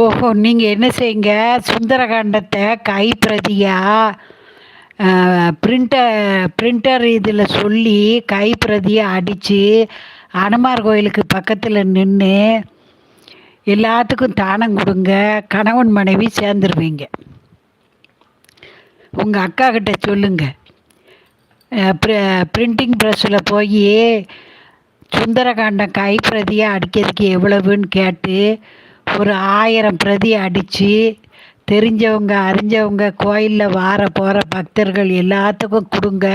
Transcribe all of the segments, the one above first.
ஓஹோ நீங்கள் என்ன செய்யுங்க? சுந்தரகாண்டத்தை கைப்பிரதியா பிரிண்டர் பிரிண்டர் இதில் சொல்லி கைப்பிரதியை அடித்து அனுமார் கோயிலுக்கு பக்கத்தில் நின்று எல்லாத்துக்கும் தானம் கொடுங்க. கணவன் மனைவி சேர்ந்துருவீங்க. உங்கள் அக்கா கிட்ட சொல்லுங்க. பிரிண்டிங் ப்ரெஸ்ஸில் போய் சுந்தரகாண்டம் கைப்பிரதியாக அடிக்கிறதுக்கு எவ்வளவுன்னு கேட்டு ஒரு ஆயிரம் பிரதி அடித்து தெரிஞ்சவங்க அறிஞ்சவங்க கோயிலில் வார போகிற பக்தர்கள் எல்லாத்துக்கும் கொடுங்க.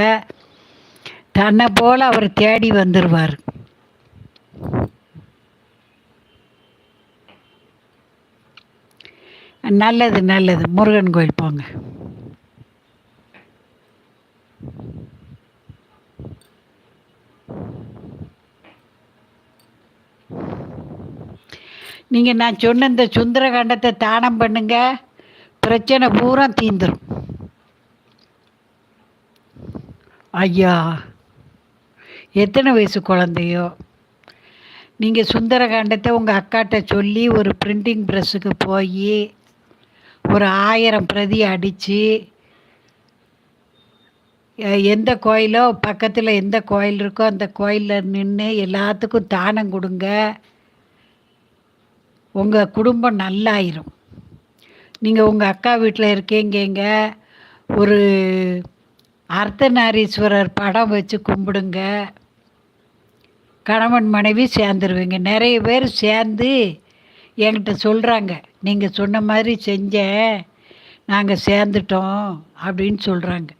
தன்னை போல் அவர் தேடி வந்துடுவார் நல்லது நல்லது. முருகன் கோயில் போங்க. நீங்கள் நான் சொன்ன இந்த சுந்தரகாண்டத்தை தானம் பண்ணுங்க பிரச்சனை பூரா தீந்துரும். ஐயா எத்தனை வயசு குழந்தையோ? நீங்கள் சுந்தரகாண்டத்தை உங்கள் அக்காட்ட சொல்லி ஒரு பிரிண்டிங் ப்ரெஸ்ஸுக்கு போய் ஒரு ஆயிரம் பிரதி அடித்து எந்த கோயிலோ பக்கத்தில் எந்த கோயில் இருக்கோ அந்த கோயிலில் நின்று எல்லாத்துக்கும் தானம் கொடுங்க. உங்கள் குடும்பம் நல்லாயிரும். நீங்கள் உங்கள் அக்கா வீட்டில் இருக்கீங்க ஒரு அர்த்தநாரீஸ்வரர் படம் வச்சு கும்பிடுங்க. கணவன் மனைவி சேர்ந்துருவீங்க. நிறைய பேர் சேர்ந்து என்கிட்ட சொல்கிறாங்க நீங்கள் சொன்ன மாதிரி செஞ்சேன். நாங்கள் சேர்ந்துட்டோம் அப்படின்னு சொல்கிறாங்க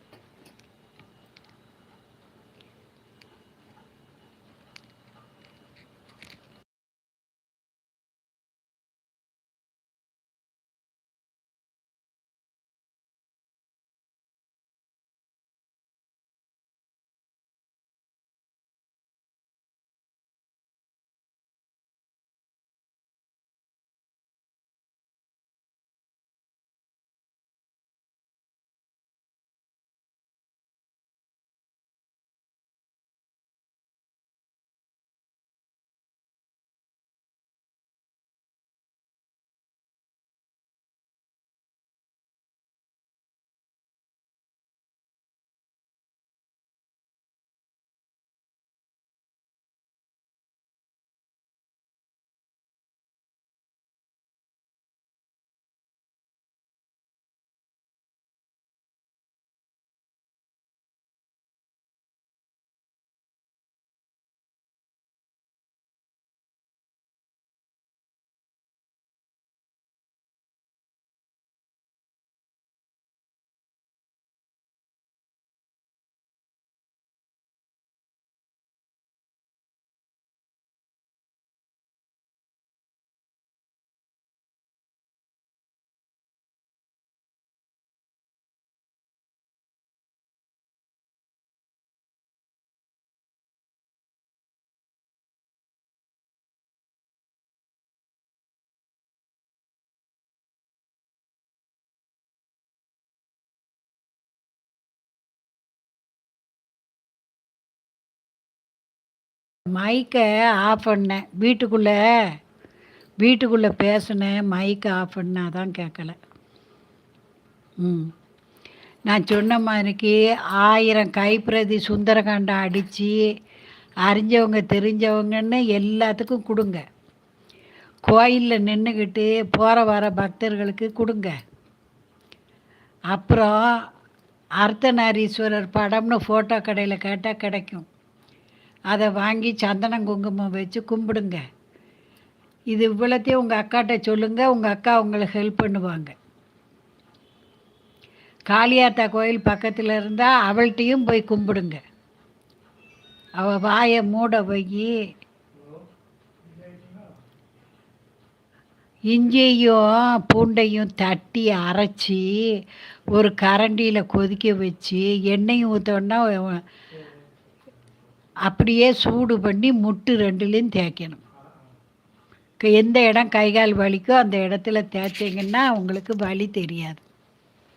மைக்கை ஆஃப் பண்ணேன். வீட்டுக்குள்ளே வீட்டுக்குள்ளே பேசினேன் மைக்கை ஆஃப் பண்ணால் தான் கேட்கல. ம். நான் சொன்ன மாதிரிக்கு ஆயிரம் கைப்பிரதி சுந்தரகாண்டம் அடித்து அறிஞ்சவங்க தெரிஞ்சவங்கன்னு எல்லாத்துக்கும் கொடுங்க. கோயிலில் நின்றுக்கிட்டு போகிற வர பக்தர்களுக்கு கொடுங்க. அப்புறம் அர்த்தநாரீஸ்வரர் படம்னு ஃபோட்டோ கடையில் கேட்டால் கிடைக்கும். அதை வாங்கி சந்தனம் குங்குமம் வச்சு கும்பிடுங்க. இது இவ்வளோத்தையும் உங்கள் அக்காட்ட சொல்லுங்கள் உங்கள் அக்கா உங்களுக்கு ஹெல்ப் பண்ணுவாங்க. காளியாத்தா கோயில் பக்கத்தில் இருந்தால் அவள்கிட்டையும் போய் கும்பிடுங்க. அவள் வாயை மூட போய் இஞ்சியும் பூண்டையும் தட்டி அரைச்சி ஒரு கரண்டியில் கொதிக்க வச்சு எண்ணெயும் ஊற்றோன்னா அப்படியே சூடு பண்ணி முட்டு ரெண்டுலேயும் தேய்க்கணும். எந்த இடம் கை கால் வலிக்கோ அந்த இடத்துல தேய்ச்சிங்கன்னா உங்களுக்கு வலி தெரியாது.